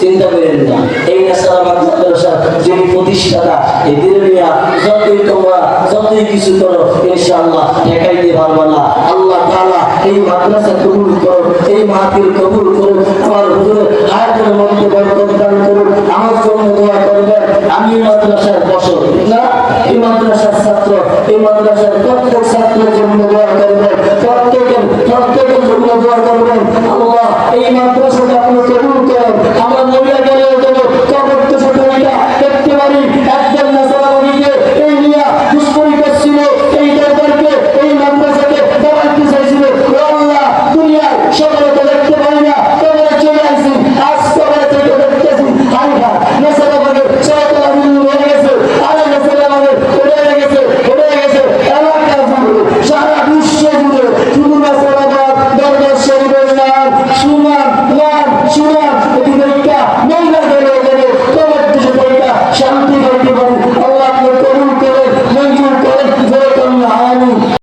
চিন্তা করেন না। এই নেশারা মাদ্রাসা যিনি প্রতিষ্ঠাতা এদের নিয়ে যতই তোমরা, যতই কিছু করো, ইনশাআল্লাহ ঠেকাইতে পারবা না। আল্লাহ তাআলা এই মাদ্রাসা কবুল করো এই মাহফিল কবুল করো আমার হুজুরের হায়াতের মধ্যে বরকত দান করো আমার জন্য দোয়া করবেন। আমি মাদ্রাসার বসর না, এই মাদ্রাসার ছাত্র, এই মাদ্রাসার প্রত্যেক ছাত্রের জন্য দোয়া করবেন। প্রত্যেকের প্রত্যেকের জন্য দোয়া করবেন। আল্লাহ এই মাদ্রাসা Lord, she loves the great God.